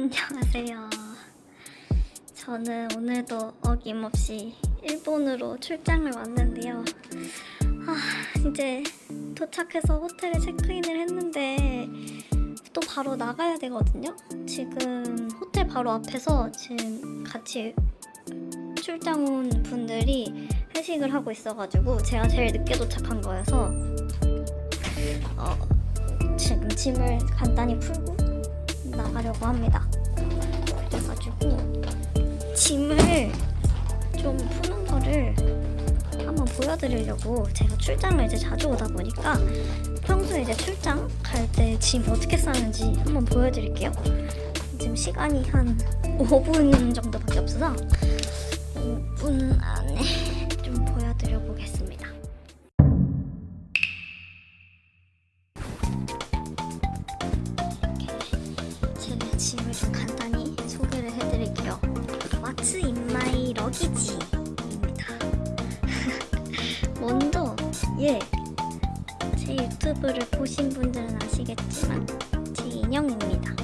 안녕하세요. 저는 오늘도 어김없이 일본으로 출장을 왔는데요. 아, 이제 도착해서 호텔에 체크인을 했는데 또 바로 나가야 되거든요. 지금 호텔 바로 앞에서 지금 같이 출장 온 분들이 회식을 하고 있어가지고 제가 제일 늦게 도착한 거여서 어, 지금 짐을 간단히 풀고 나가려고 합니다. 그래가지고 짐을 좀 푸는 거를 한번 보여드리려고 제가 출장을 이제 자주 오다 보니까 평소에 이제 출장 갈 때 짐 어떻게 싸는지 한번 보여드릴게요. 지금 시간이 한 5분 정도밖에 없어서 5분 안에 좀 보여드려 보겠습니다. 제 짐을 좀 간단히 luggage입니다. 먼저 예, 제 유튜브를 보신 분들은 아시겠지만 제 인형입니다.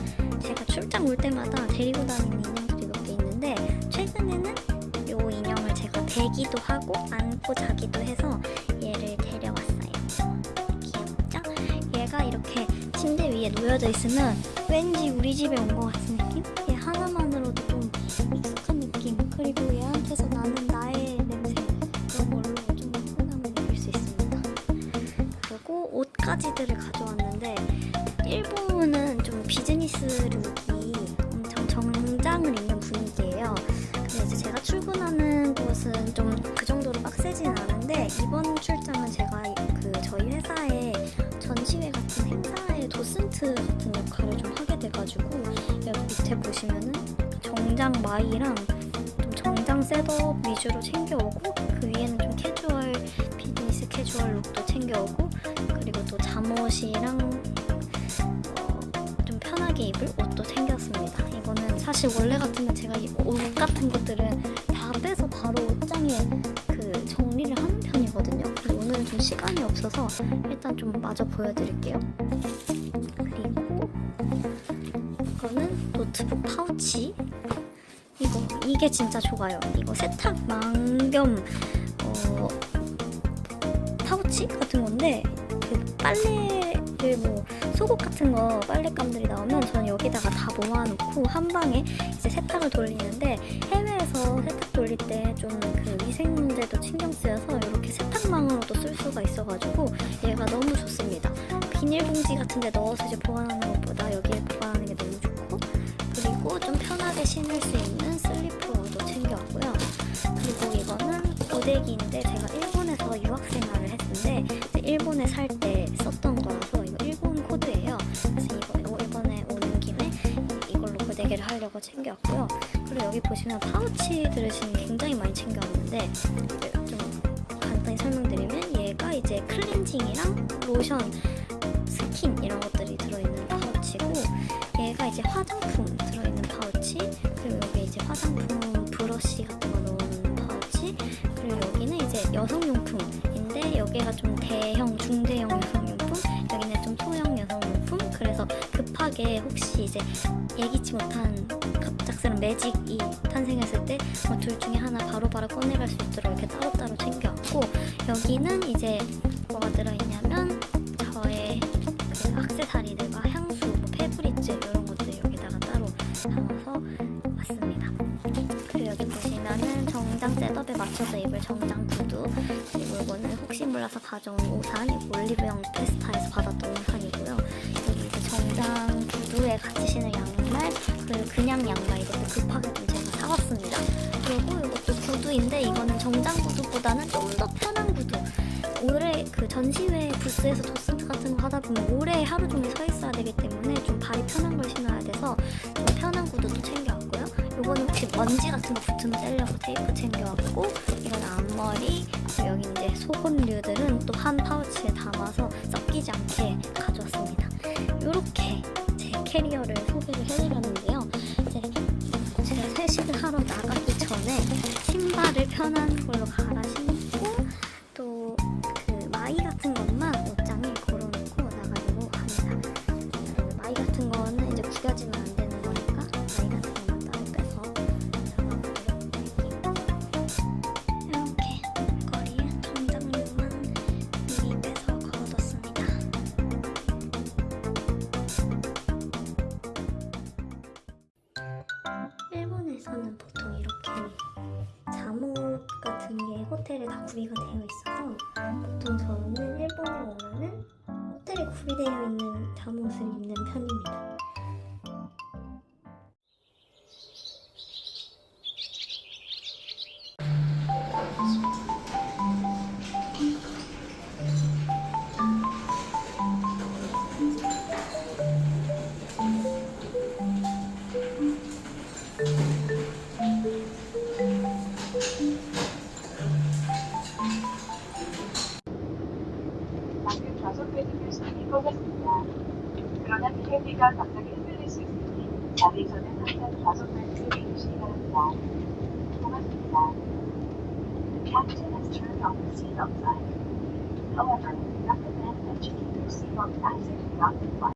제가 출장 올 때마다 데리고 다니는 인형들이 몇 개 있는데 최근에는 이 인형을 제가 대기도 하고 안고 자기도 해서 얘를 데려왔어요. 귀엽죠? 얘가 이렇게 침대 위에 놓여져 있으면 왠지 우리 집에 온 것 같은 그리고 옷가지들을 가져왔는데 일본은 좀 비즈니스 룩이 엄청 정장을 입는 분위기예요. 근데 이제 제가 출근하는 곳은 좀 그 정도로 빡세진 않은데 이번 출장은 제가 그 저희 회사의 전시회 같은 행사의 도슨트 같은 역할을 좀 하게 돼가지고 여기 밑에 보시면은 정장 마이랑 좀 정장 셋업 위주로 챙겨오고 그 위에는 캐주얼 룩도 챙겨오고 그리고 또 잠옷이랑 어, 좀 편하게 입을 옷도 챙겼습니다. 이거는 사실 원래 같으면 제가 이 옷 같은 것들은 다 빼서 바로 옷장에 그 정리를 하는 편이거든요. 근데 오늘은 좀 시간이 없어서 일단 좀 마저 보여드릴게요. 그리고 이거는 노트북 파우치. 이거 이게 진짜 좋아요. 이거 세탁 망 겸 뭐 속옷 같은 거 빨랫감들이 나오면 저는 여기다가 다 모아놓고 한 방에 이제 세탁을 돌리는데 해외에서 세탁 돌릴 때 좀 그 위생 문제도 신경 쓰여서 이렇게 세탁망으로도 쓸 수가 있어가지고 얘가 너무 좋습니다. 비닐봉지 같은데 넣어서 이제 보관하는 것보다 여기에 보관하는 게 너무 좋고 그리고 좀 편하게 신을 수 있는 슬리퍼도 챙겨왔고요. 그리고 이거는 고데기인데 하려고 챙겨왔고요. 그리고 여기 보시면 파우치들을 지금 굉장히 많이 챙겨왔는데 좀 간단히 설명드리면 얘가 이제 클렌징이랑 로션, 스킨 이런 것들이 들어있는 파우치고 얘가 이제 화장품 들어있는 파우치 그리고 여기 이제 화장품 브러쉬 같은 거 넣는 파우치 그리고 여기는 이제 여성용품인데 여기가 좀 대형 중대형 여성 급하게 혹시 이제 예기치 못한 갑작스런 매직이 탄생했을 때뭐둘 중에 하나 바로 바로 꺼내갈 수 있도록 이렇게 따로따로 챙겨왔고 여기는 이제 뭐가 들어있냐면 저의 그 악세사리들과 향수, 뭐 페브리즈 이런 것들 여기다가 따로 담아서 왔습니다. 그리고 여기 보시면은 정장 셋업에 맞춰서 입을 정장 구두 그리고 이거는 혹시 몰라서 가져온 우산 올리브영 페스타에서 받았던 우산 그냥 양말 이것도 급하게 좀 제가 사왔습니다. 그리고 이것도 구두인데 이거는 정장 구두보다는 좀 더 편한 구두. 올해 그 전시회 부스에서 도슨트 같은 거 하다 보면 오래 하루 종일 서 있어야 되기 때문에 좀 발이 편한 걸 신어야 돼서 좀 편한 구두도 챙겨왔고요. 요거는 혹시 먼지 같은 거 붙으면 떼려고 테이프 챙겨왔고 이건 앞머리 여기 이제 속옷류들은 또 한 파우치에 담아서 섞이지 않게 가져왔습니다. 하러 나가기 전에 신발을 편한 걸로 갈아 신고 다 구비가 되어 있어서 보통 저는 일본에 오면은 호텔에 구비되어 있는 잠옷을 입는 편입니다. 그러나 비행기가 갑자기 흔들릴 수 있으니 자리 전에 항상 좌석배드를 매주시기 바랍니다. 고맙습니다. The captain has turned off the seatbelt sign. However, we recommend that you keep your seatbelt fastened throughout the flight.